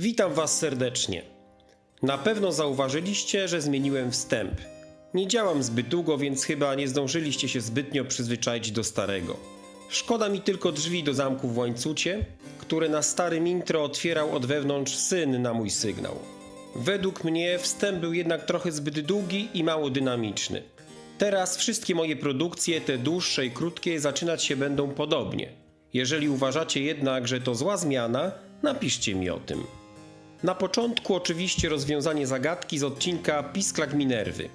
Witam Was serdecznie. Na pewno zauważyliście, że zmieniłem wstęp. Nie działam zbyt długo, więc chyba nie zdążyliście się zbytnio przyzwyczaić do starego. Szkoda mi tylko drzwi do zamku w łańcucie, które na starym intro otwierał od wewnątrz syn na mój sygnał. Według mnie wstęp był jednak trochę zbyt długi i mało dynamiczny. Teraz wszystkie moje produkcje, te dłuższe i krótkie, zaczynać się będą podobnie. Jeżeli uważacie jednak, że to zła zmiana, napiszcie mi o tym. Na początku oczywiście rozwiązanie zagadki z odcinka Pisklak Minerwy.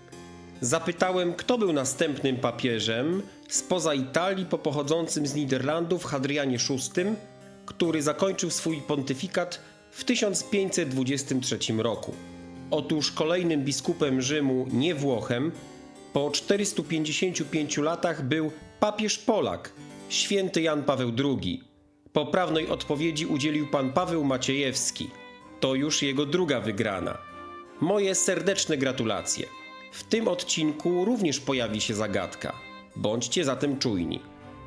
Zapytałem, kto był następnym papieżem spoza Italii po pochodzącym z Niderlandów Hadrianie VI, który zakończył swój pontyfikat w 1523 roku. Otóż kolejnym biskupem Rzymu, nie Włochem, po 455 latach był papież Polak, święty Jan Paweł II. Poprawnej odpowiedzi udzielił pan Paweł Maciejewski. To już jego druga wygrana. Moje serdeczne gratulacje. W tym odcinku również pojawi się zagadka. Bądźcie zatem czujni.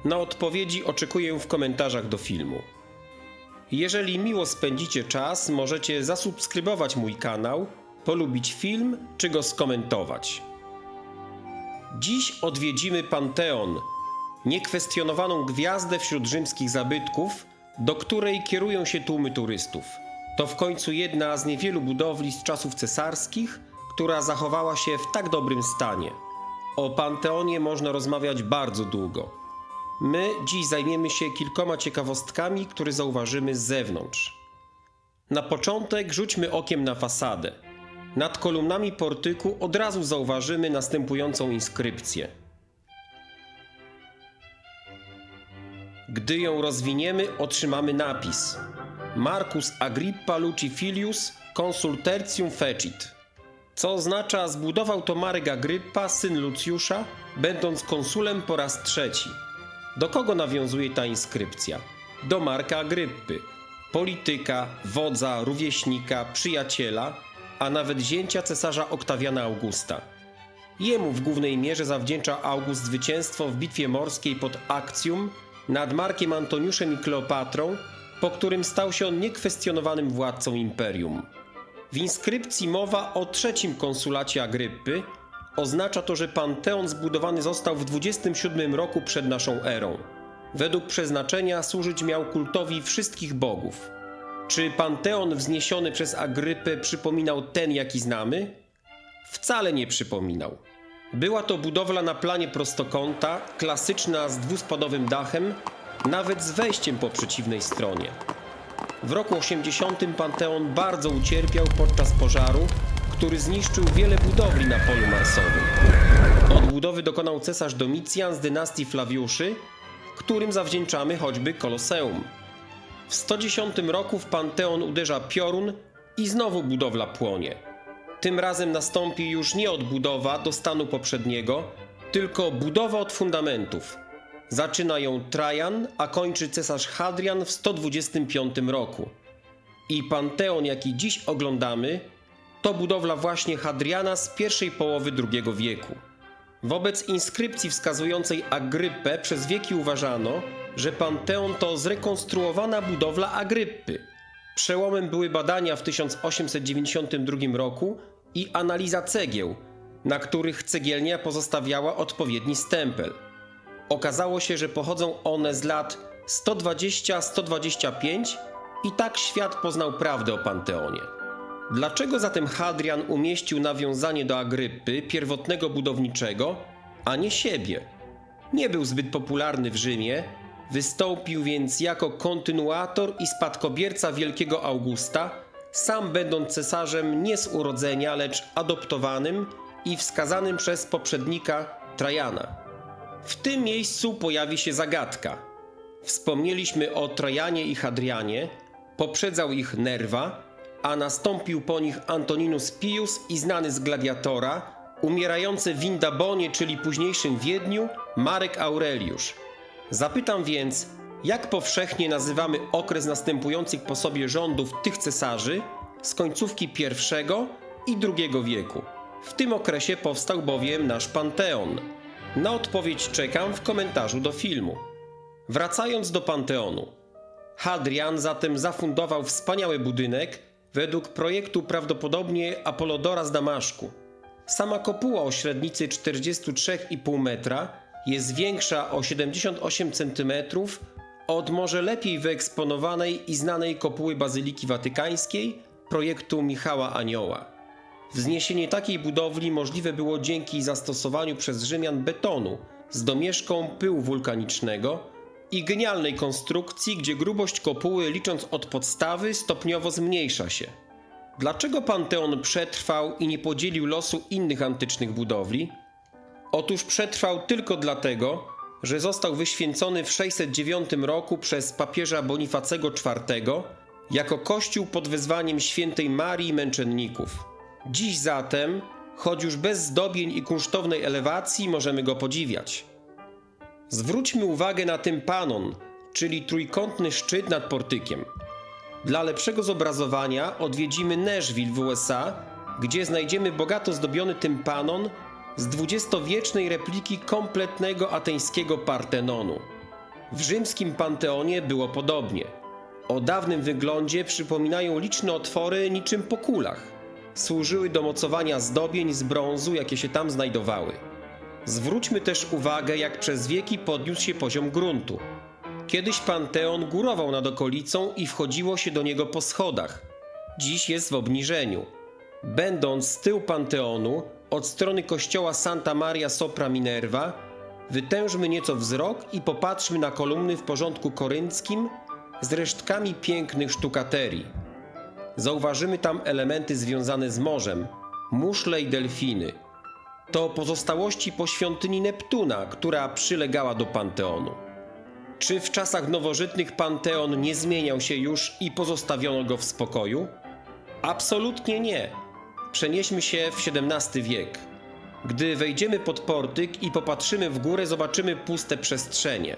Na odpowiedzi oczekuję w komentarzach do filmu. Jeżeli miło spędzicie czas, możecie zasubskrybować mój kanał, polubić film czy go skomentować. Dziś odwiedzimy Panteon, niekwestionowaną gwiazdę wśród rzymskich zabytków, do której kierują się tłumy turystów. To w końcu jedna z niewielu budowli z czasów cesarskich, która zachowała się w tak dobrym stanie. O Panteonie można rozmawiać bardzo długo. My dziś zajmiemy się kilkoma ciekawostkami, które zauważymy z zewnątrz. Na początek rzućmy okiem na fasadę. Nad kolumnami portyku od razu zauważymy następującą inskrypcję. Gdy ją rozwiniemy, otrzymamy napis Marcus Agrippa Lucifilius consul tertium fecit, co oznacza zbudował to Marek Agryppa, syn Lucjusza, będąc konsulem po raz trzeci. Do kogo nawiązuje ta inskrypcja? Do Marka Agryppy, polityka, wodza, rówieśnika, przyjaciela, a nawet zięcia cesarza Oktawiana Augusta. Jemu w głównej mierze zawdzięcza August zwycięstwo w bitwie morskiej pod Actium nad Markiem Antoniuszem i Kleopatrą, po którym stał się on niekwestionowanym władcą imperium. W inskrypcji mowa o trzecim konsulacie Agryppy. Oznacza to, że Panteon zbudowany został w 27 roku przed naszą erą. Według przeznaczenia służyć miał kultowi wszystkich bogów. Czy Panteon wzniesiony przez Agrypę przypominał ten, jaki znamy? Wcale nie przypominał. Była to budowla na planie prostokąta, klasyczna z dwuspadowym dachem, nawet z wejściem po przeciwnej stronie. W roku 80 Panteon bardzo ucierpiał podczas pożaru, który zniszczył wiele budowli na polu marsowym. Odbudowy dokonał cesarz Domicjan z dynastii Flawiuszy, którym zawdzięczamy choćby Koloseum. W 110 roku w Panteon uderza piorun i znowu budowla płonie. Tym razem nastąpi już nie odbudowa do stanu poprzedniego, tylko budowa od fundamentów. Zaczyna ją Trajan, a kończy cesarz Hadrian w 125 roku. I Panteon, jaki dziś oglądamy, to budowla właśnie Hadriana z pierwszej połowy II wieku. Wobec inskrypcji wskazującej Agryppę przez wieki uważano, że Panteon to zrekonstruowana budowla Agryppy. Przełomem były badania w 1892 roku i analiza cegieł, na których cegielnia pozostawiała odpowiedni stempel. Okazało się, że pochodzą one z lat 120-125 i tak świat poznał prawdę o Panteonie. Dlaczego zatem Hadrian umieścił nawiązanie do Agryppy, pierwotnego budowniczego, a nie siebie? Nie był zbyt popularny w Rzymie, wystąpił więc jako kontynuator i spadkobierca wielkiego Augusta, sam będąc cesarzem nie z urodzenia, lecz adoptowanym i wskazanym przez poprzednika Trajana. W tym miejscu pojawi się zagadka. Wspomnieliśmy o Trajanie i Hadrianie, poprzedzał ich Nerwa, a nastąpił po nich Antoninus Pius i znany z Gladiatora, umierający w Indabonie, czyli późniejszym Wiedniu, Marek Aureliusz. Zapytam więc, jak powszechnie nazywamy okres następujących po sobie rządów tych cesarzy z końcówki I i II wieku. W tym okresie powstał bowiem nasz Panteon. Na odpowiedź czekam w komentarzu do filmu. Wracając do Panteonu. Hadrian zatem zafundował wspaniały budynek, Według projektu prawdopodobnie Apolodora z Damaszku. Sama kopuła o średnicy 43,5 metra jest większa o 78 cm od może lepiej wyeksponowanej i znanej kopuły Bazyliki Watykańskiej projektu Michała Anioła. Wzniesienie takiej budowli możliwe było dzięki zastosowaniu przez Rzymian betonu z domieszką pyłu wulkanicznego i genialnej konstrukcji, gdzie grubość kopuły licząc od podstawy stopniowo zmniejsza się. Dlaczego Panteon przetrwał i nie podzielił losu innych antycznych budowli? Otóż przetrwał tylko dlatego, że został wyświęcony w 609 roku przez papieża Bonifacego IV jako kościół pod wezwaniem świętej Marii Męczenników. Dziś zatem, choć już bez zdobień i kunsztownej elewacji, możemy go podziwiać. Zwróćmy uwagę na tympanon, czyli trójkątny szczyt nad portykiem. Dla lepszego zobrazowania odwiedzimy Nashville w USA, gdzie znajdziemy bogato zdobiony tympanon z dwudziestowiecznej repliki kompletnego ateńskiego Partenonu. W rzymskim Panteonie było podobnie. O dawnym wyglądzie przypominają liczne otwory niczym po kulach. Służyły do mocowania zdobień z brązu, jakie się tam znajdowały. Zwróćmy też uwagę, jak przez wieki podniósł się poziom gruntu. Kiedyś Panteon górował nad okolicą i wchodziło się do niego po schodach. Dziś jest w obniżeniu. Będąc z tyłu Panteonu, od strony kościoła Santa Maria Sopra Minerva, wytężmy nieco wzrok i popatrzmy na kolumny w porządku korynckim z resztkami pięknych sztukaterii. Zauważymy tam elementy związane z morzem, muszle i delfiny. To pozostałości po świątyni Neptuna, która przylegała do Panteonu. Czy w czasach nowożytnych Panteon nie zmieniał się już i pozostawiono go w spokoju? Absolutnie nie. Przenieśmy się w XVII wiek. Gdy wejdziemy pod portyk i popatrzymy w górę, zobaczymy puste przestrzenie.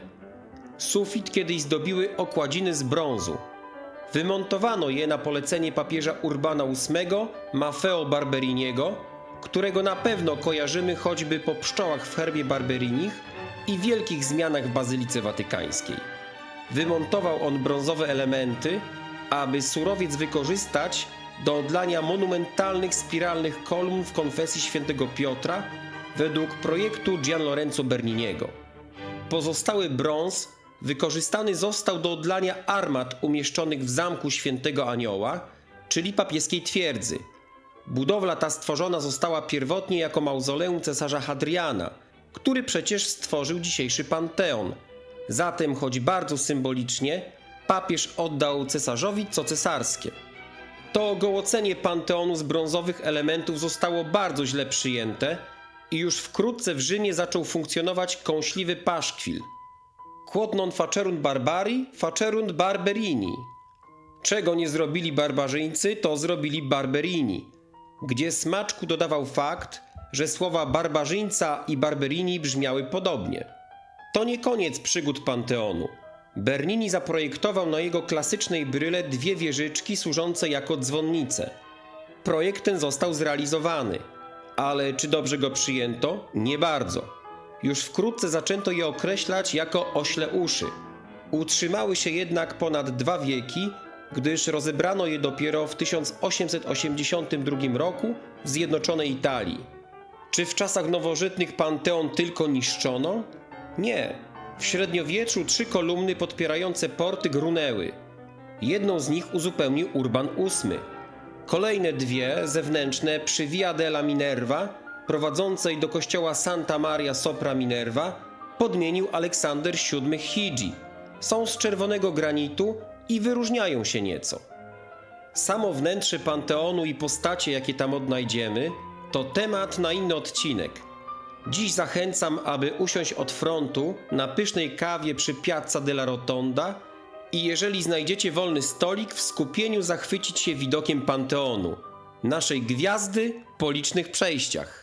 Sufit kiedyś zdobiły okładziny z brązu. Wymontowano je na polecenie papieża Urbana VIII Maffeo Barberiniego, którego na pewno kojarzymy choćby po pszczołach w herbie Barberinich i wielkich zmianach w Bazylice Watykańskiej. Wymontował on brązowe elementy, aby surowiec wykorzystać do odlania monumentalnych spiralnych kolumn w konfesji świętego Piotra według projektu Gian Lorenzo Berniniego. Pozostały brąz wykorzystany został do odlania armat umieszczonych w zamku świętego Anioła, czyli papieskiej twierdzy. Budowla ta stworzona została pierwotnie jako mauzoleum cesarza Hadriana, który przecież stworzył dzisiejszy Panteon. Zatem, choć bardzo symbolicznie, papież oddał cesarzowi co cesarskie. To ogołocenie Panteonu z brązowych elementów zostało bardzo źle przyjęte i już wkrótce w Rzymie zaczął funkcjonować kąśliwy paszkwil. Quod non facerunt barbari, facerunt barberini. Czego nie zrobili barbarzyńcy, to zrobili barberini, gdzie smaczku dodawał fakt, że słowa barbarzyńca i barberini brzmiały podobnie. To nie koniec przygód Panteonu. Bernini zaprojektował na jego klasycznej bryle dwie wieżyczki służące jako dzwonnice. Projekt ten został zrealizowany, ale czy dobrze go przyjęto? Nie bardzo. Już wkrótce zaczęto je określać jako ośle uszy. Utrzymały się jednak ponad dwa wieki, gdyż rozebrano je dopiero w 1882 roku w Zjednoczonej Italii. Czy w czasach nowożytnych Panteon tylko niszczono? Nie. W średniowieczu trzy kolumny podpierające porty grunęły. Jedną z nich uzupełnił Urban VIII. Kolejne dwie, zewnętrzne, przy Via della Minerva, prowadzącej do kościoła Santa Maria Sopra Minerva, podmienił Aleksander VII Higi. Są z czerwonego granitu i wyróżniają się nieco. Samo wnętrze Panteonu i postacie, jakie tam odnajdziemy, to temat na inny odcinek. Dziś zachęcam, aby usiąść od frontu na pysznej kawie przy Piazza della Rotonda i jeżeli znajdziecie wolny stolik, w skupieniu zachwycić się widokiem Panteonu, naszej gwiazdy po licznych przejściach.